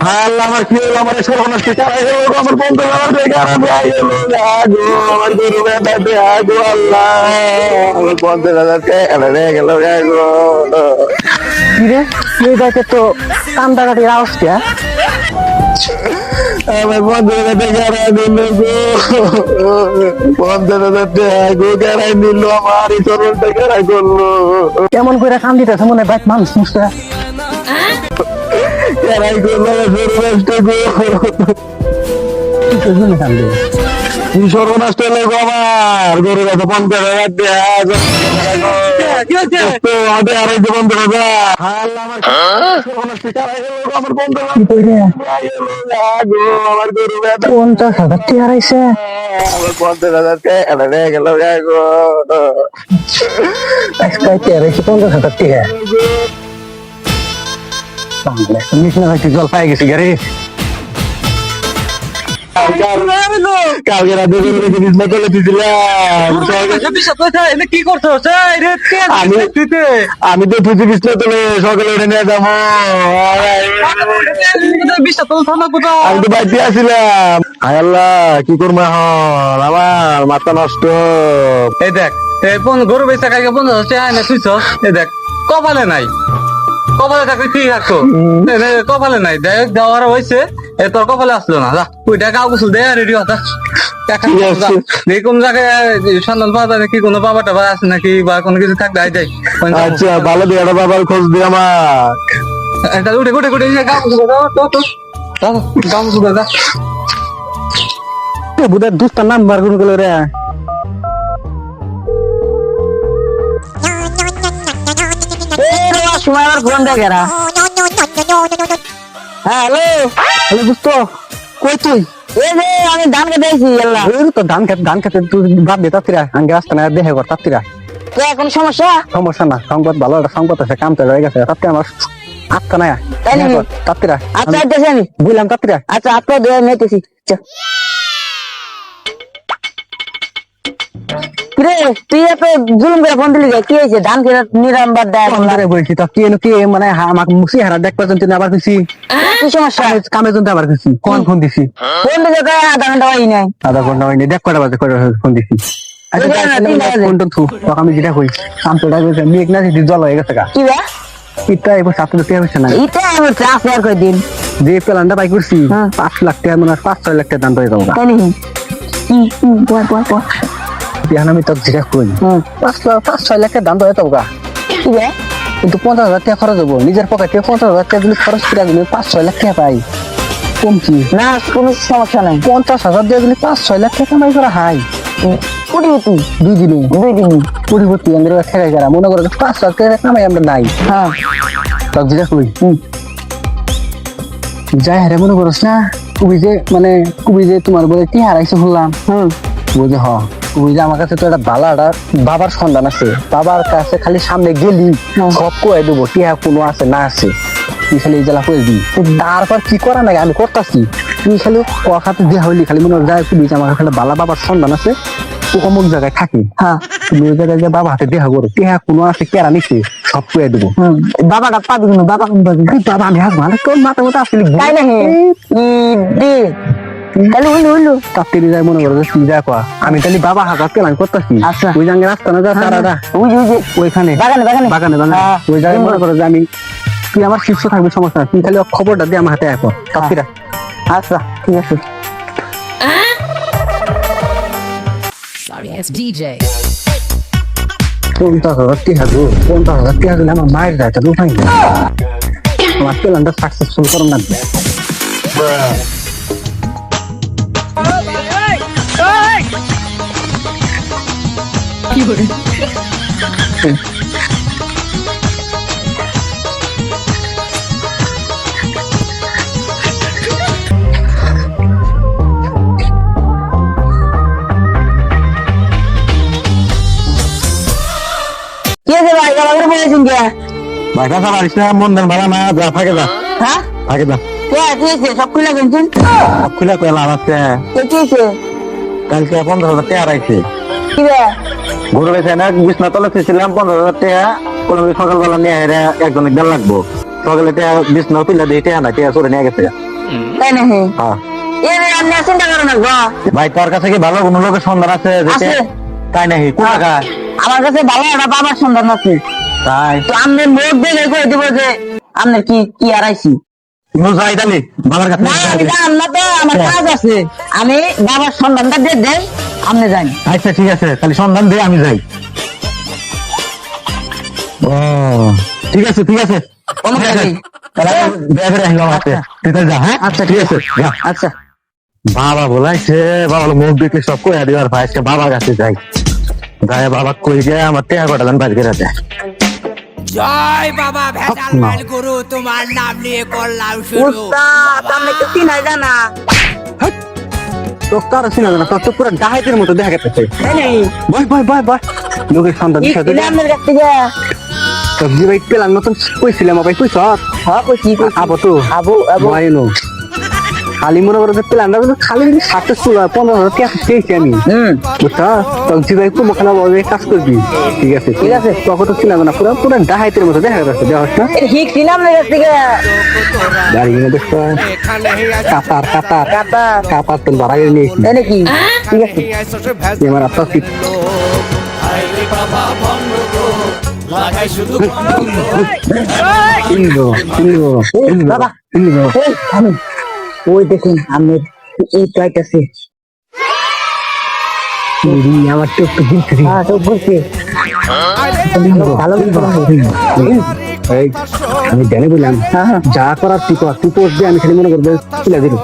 আল্লাহ আমার কি হলো? আমার সর্বনাশ চালাই হলো? আমার বন্ধু আমার বেকার আমি আইলো আগো আমার গরু বেচাতে আগো আল্লাহ। আমার পঞ্চাশ হাজার টাকা রে গেল আগো কিরে? এই তো আওয়াজ কে আমার পঞ্চাশ হাজার টাকা রে দিল গো। পঞ্চাশ হাজার টাকা গো কেরাই নিল আমার এই করল। কেমন করে কান্দিতেছে মনে হয় বাইক মানুষ মুসতে কেরাই করল আমার সর্বনাশটা গো কান্দে কি সর্বনাশ হলো গো আমার গরু বেচা পঞ্চাশ হাজার টাকা। তো আগে আর এই জীবন ধরে যা আল্লাহ আমার সর্বনাশ কি চালাই হলো গো, আমার বন্ধু কি কইরে আগো আমার গরু বেচা পঞ্চাশ হাজার টিয়া আইছে পঞ্চাশ হাজার গেল পঞ্চাশ হাজার টিয়া পাই গেছি গাড়ি কালকে কি করছ আমি তো তুই বিজনেস তোলে সকালে উঠে নিয়ে যাব আমি তো বাড়িতে আসছিলাম হায় আল্লাহ কি করব এখন আমার মাথা নষ্ট এই দেখ গরু বেচা কালকে পঞ্চাশ হাজার টাকা এনে এই দেখ, কপালে নাই। কপালে থাকলে ঠিক রাখতো এই কপালে নাই দেখ দেওয়ার হয়েছে। এ তোর কপালে আসলো না যা ওই টাকা গোসল দে রেডি হতা। কোন জায়গায় সন্ধান পাওয়া যায় নাকি কোনো বাবা টাবা আছে নাকি বা কোনো কিছু থাকলে আই যাই আচ্ছা ভালো দিয়ে একটা বাবার খোঁজ দিয়ে আমার এটা উঠে তো, তো। যা। বুধের দুস্তার নাম বার করে গেল রে। সময় আবার ফোন দেয় গেরা। হ্যাঁ হ্যালো। হ্যালো দোস্ত। কই তুই? এই যে আমি ধান কেটে আইছি আল্লাহ। তো ধান খেতে ধান খেতে তুই বাদ দে তাত্তিরা আঙ্গে আসতে না দেখে কর তাত্তিরা তো এখন সমস্যা? সমস্যা না সংবাদ ভালো একটা সংবাদ আছে কাম তো হয়ে গেছে। তাতে আমার আটকা না? তাত্তিরা আচ্ছা আইতেছি আমি। বুঝলাম তাত্তিরা আচ্ছা আপনার দুই নিতেছি কিরে তুই এত জুলুম করে ফোন দিলি কি হয়েছে? ধান খেতে নিরাম বাদ দেয় এখন? বন্ধুরে বলছি তো কি কি মানে আমাকে মুসি হারা দেখ পর্যন্ত আবার দিছি কি সমস্যা? কামে- জন্য আবার দিছি কোন ফোন দিছি? ফোন দিলে তো আধা ঘণ্টা হয় নাই। আধা ঘণ্টা হয়নি দেখ কটা বাজে কটা ফোন দিছি। আচ্ছা আমি যেটা কই কাম তো ডাকবে মেঘ না জল হয়ে গেছে কি বা? ইটা এবার সাথে তো হচ্ছে না। এটা আমার ট্রান্সফার করে দিন যে প্ল্যানটা বাই করছি হ্যাঁ। পাঁচ লাখ টাকা মানে পাঁচ ছয় লাখ টাকা দাম পেয়ে যাব এখন আমি তোর যেটা কই পাঁচ লাখ পাঁচ ছয় লাখ টাকা দাম যাব গা। কিন্তু পঞ্চাশ হাজার টাকা খরচ হব নিজের পকেটে পঞ্চাশ হাজার টাকা যদি খরচ করে দিলে পাঁচ ছয় লাখ টাকা পাই কম না কোনো সমস্যা নাই পঞ্চাশ হাজার দিয়ে দিলে পাঁচ ছয় লাখ টাকা কামাই করা হাই কুড়ি দুই দিনে দুই দিন পরিবর্তী আমাদের খেলা করা মনে করো পাঁচ লাখ টাকা কামাই আমরা নাই হ্যাঁ তক যেটা কই যাই হারে মনে করছ না কুবি যে মানে কুবি যে তোমার বলে কি হারাইছে শুনলাম হুম বুঝে হ কুবি যে আমার কাছে তো একটা ভালো বাবার সন্ধান আছে। বাবার কাছে খালি সামনে গেলি সব কয়ে দেবো টিহা কোনো আছে না আছে। তুই খালি এই জেলা করে দিই তারপর কি করা নাকি? আমি করতেছি। তুই খালি কথাতে যে হইলি খালি মনে যায় কুবি যে আমার কাছে ভালো বাবার সন্ধান আছে। ও অমুক জায়গায় থাকি। হ্যাঁ। তুমি ওই জায়গায় যে বাবা হাতে দেখা করো। টিহা কোনো আছে কেরা নিচ্ছে সব কয়ে দেবো। হুম। বাবাটা পাবি কিন্তু বাবা বাবা আমি হাসবো মানে তোর মাথা মতো আসলে। তাই নাকি? ই দে তাহলে হইল হইল তাত্তিরি যায় মনে করো যা কয়া আমি তাহলে বাবা হাজার পেলাম করতেছি। আচ্ছা। ওই জাঙ্গে রাস্তা না যা তারাটা ওই যে ওই যে। ওইখানে। বাগানে বাগানে। বাগানে বাগানে। হ্যাঁ। ওই জায়গায় মনে করো যে আমি তুই আমার শীর্ষ থাকবি সমস্যা। তুই খালি খবরটা দিয়ে আমার হাতে এখন আচ্ছা ঠিক আছে। Sorry DJ. পঞ্চাশ হাজার আমার মায়ের যায় তাহলে আমার প্ল্যানটা সাকসেসফুল করুন লাগবে কে ভাই? আমার বলেছেন কে ভাই না মন দেন ভালো না যা ফাঁকে যা। হ্যাঁ? ফাঁকে যা। কে কি হয়েছে? সব খুলে গেছেন সব খুলে কইলাম আজকে কে কি কালকে পনেরো হাজার টাকা রাখছে গরু বেছে না বিছনা তলে ছিলাম পনেরো হাজার টাকা। কোনো সকালবেলা নিয়ে হেরে একজন একজন লাগবো সকালে টাকা বিছনা দিয়ে টাকা না টাকা চলে নিয়ে গেছে। তাই হ্যাঁ। ভাই তোর কাছে কি ভালো কোনো লোকের সন্ধান আছে তাই নাকি? কোন টাকা আমার কাছে ভালো একটা বাবার সন্ধান আছে। তাই। তো আপনি মুখ দেখে করে দিব যে আপনার কি কি আড়াইছি না আমি জান না তো আমার কাজ আছে। আমি বাবার সন্ধানটা দিয়ে দেন। আপনি যান আচ্ছা ঠিক আছে তাহলে সন্ধান দিয়ে আমি যাই। ও ঠিক আছে ঠিক আছে। কোনো ঠিক আছে। কাজেই। তাহলে আমি বের করে আসলাম আজকে। তুই তাহলে যা হ্যাঁ? আচ্ছা ঠিক আছে আচ্ছা। বাবা বলাইছে বাবা মুখ দেখলে সব বাবার কাছে যাই। গায়ে বাবা কই গে আমার টেয়া কটা দেন জয় বাবা ভেজাল মাল গুরু তোমার নাম নিয়ে করলাম শুরু। উস্তাদ আপনি তো চিনাই জানা তো কারও ছিল না তোর তো পুরো ডাহাইতের মতো দেখা গেছে। বয় বয় বয় বয়। লোকের সন্তান সবজি ভাই পেলাম নতুন কইছিলাম ভাই কইছ? হ্যাঁ। আবো তো আবো আবো। খালি মনে করো পেলাম না খালি সাতটা ষোলো পনেরো হাজার টাকা পেয়েছি আমি হুম। বুঝছা? ভাই কোনো খেলা বলবে কাজ করবি। ঠিক আছে ঠিক আছে। তখন তো ছিলাম না পুরো পুরো ডাহাইতের মতো দেখা যাচ্ছে দেখ না? ঠিক ছিল আপনার কাছ থেকে। গাড়ি কিনে দেখছ এখানে কাতার। কাতার। কাতার তো বাড়াই নিয়েছি তাই নাকি? ঠিক আছে। এবার আপনার ঠিক ইলবো ইলবো ইলবো বাবা। ইলবো এই, থামুন। ওই দেখুন আপনার এই আমার তো একটু দিন। থেকে হ্যাঁ সব বলছে ভালো আমি জানি বললাম যা করার তুই কর তুই পোস্ট দিয়ে আমি খালি মনে করব তুলে দিল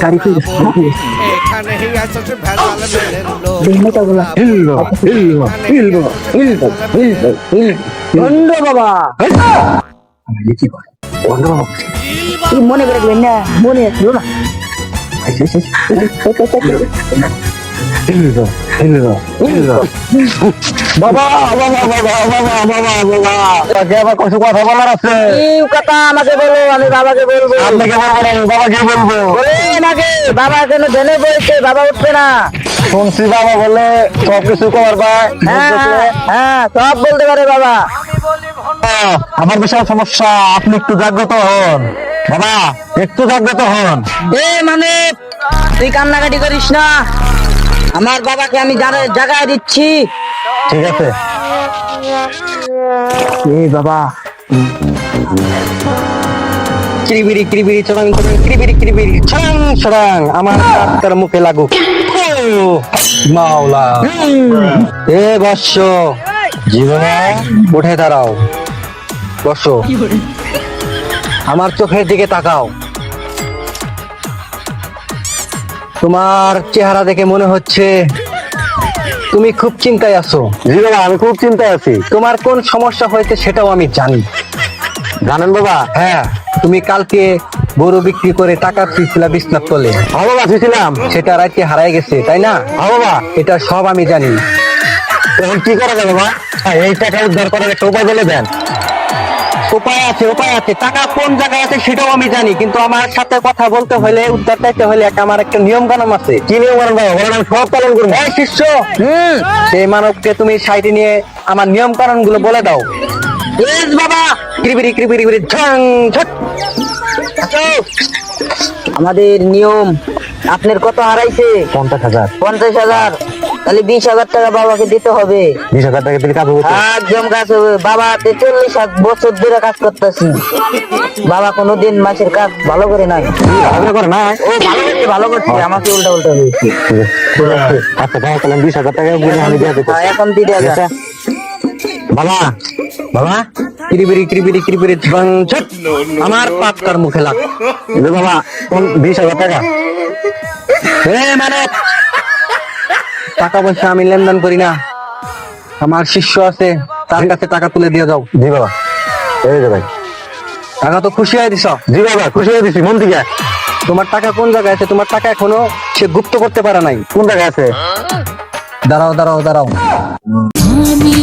গাড়ি তুই বাবা বাবা। আমি কি কর বন্ধ বাবা কি মনে করে রাখবেন না মনে আসলো না বাবা বাবা বাবা বাবা বাবা বাবা বাবা বাবা বাবা তাকে আবার কিছু কথা বলার আছে কি কথা আমাকে বলো আমি বাবাকে বলব আপনাকে বলব বাবাকে বলব বলে নাকি বাবা কেন ধেনে বলছে বাবা উঠবে না শুনছি বাবা বলে সব কিছু হ্যাঁ হ্যাঁ, হ্যাঁ সব বলতে পারে বাবা। আমার বিশাল সমস্যা আপনি একটু জাগ্রত হন। বাবা একটু জাগ্রত হন। এ মানে তুই কান্নাকাটি করিস না। আমার বাবাকে আমি জায়গায় দিচ্ছি। ঠিক আছে। এই বাবা। কিরিবিরি কিরিবিরি চড়াং চড়াং কিরিবিরি কিরিবিরি ছড়াং ছড়াং। আমার মুখে লাগুক। মাওলা। এ জীবনে উঠে দাঁড়াও। বসো আমার চোখের দিকে তাকাও। তোমার চেহারা দেখে মনে হচ্ছে তুমি খুব চিন্তায় আছো। জি বাবা আমি খুব চিন্তায় আছি। তোমার কোন সমস্যা হয়েছে সেটাও আমি জানি। জানেন বাবা? হ্যাঁ তুমি কালকে গরু বিক্রি করে টাকা ফিরছিলা বিছনার তলে। হ্যাঁ বাবা ছিলাম সেটা রাতে হারাই গেছে তাই না? হ্যাঁ বাবা। এটা সব আমি জানি। এখন কি করা যাবে বাবা? হ্যাঁ, এই টাকা উদ্ধার করার একটা উপায় বলে দেন। উপায় আছে উপায় আছে। টাকা কোন জায়গায় আছে সেটাও আমি জানি কিন্তু আমার সাথে কথা বলতে হলে উদ্ধার চাইতে হলে একটা আমার একটা নিয়ম কানুন আছে। কি নিয়ম করেন বাবা? বলেন আমি সব পালন করব। এই শিষ্য! হুম। সেই মানবকে তুমি সাইডে নিয়ে আমার নিয়ম কানুনগুলো বলে দাও। বেশ বাবা। কিরিবিরি কিরিবিরি কিরিবিরি ঝং ঝট। আসো। আমাদের নিয়ম আপনার কত হারাইছে? পঞ্চাশ হাজার। পঞ্চাশ হাজার। তাহলে বিশ হাজার টাকা বাবাকে দিতে হবে। বিশ হাজার টাকা দিলে কাজ হবে একদম কাজ হবে। বাবা চল্লিশ বছর ধরে কাজ করতেছি। বাবা কোনোদিন মাসের কাজ ভালো করে নাই। ভালো করে না ও ভালো করছে ভালো করছে। আমাকে উল্টা উল্টা হয়েছে। আচ্ছা ভাই তাহলে বিশ হাজার টাকা আমি দিয়ে দেবো হ্যাঁ, এখন হবে আচ্ছা। বাবা? বাবা? কিরিবিরি কিরিবিরি কিরিবিরি আমার পাক্কার মুখে লাগ। এই বাবা কোন বিশ হাজার টাকা? এ মানে টাকা পয়সা আমি লেনদেন করি না। আমার শিষ্য আছে তার কাছে টাকা তুলে দিয়ে দাও জি বাবা। এই যে ভাই। টাকা তো খুশি হয়ে দিছ? জি বাবা খুশি হয়ে দিছি মন থেকে। তোমার টাকা কোন জায়গায় আছে? তোমার টাকা এখনও সে গুপ্ত করতে পারে নাই। কোন জায়গায় আছে? দাঁড়াও দাঁড়াও দাঁড়াও। আমি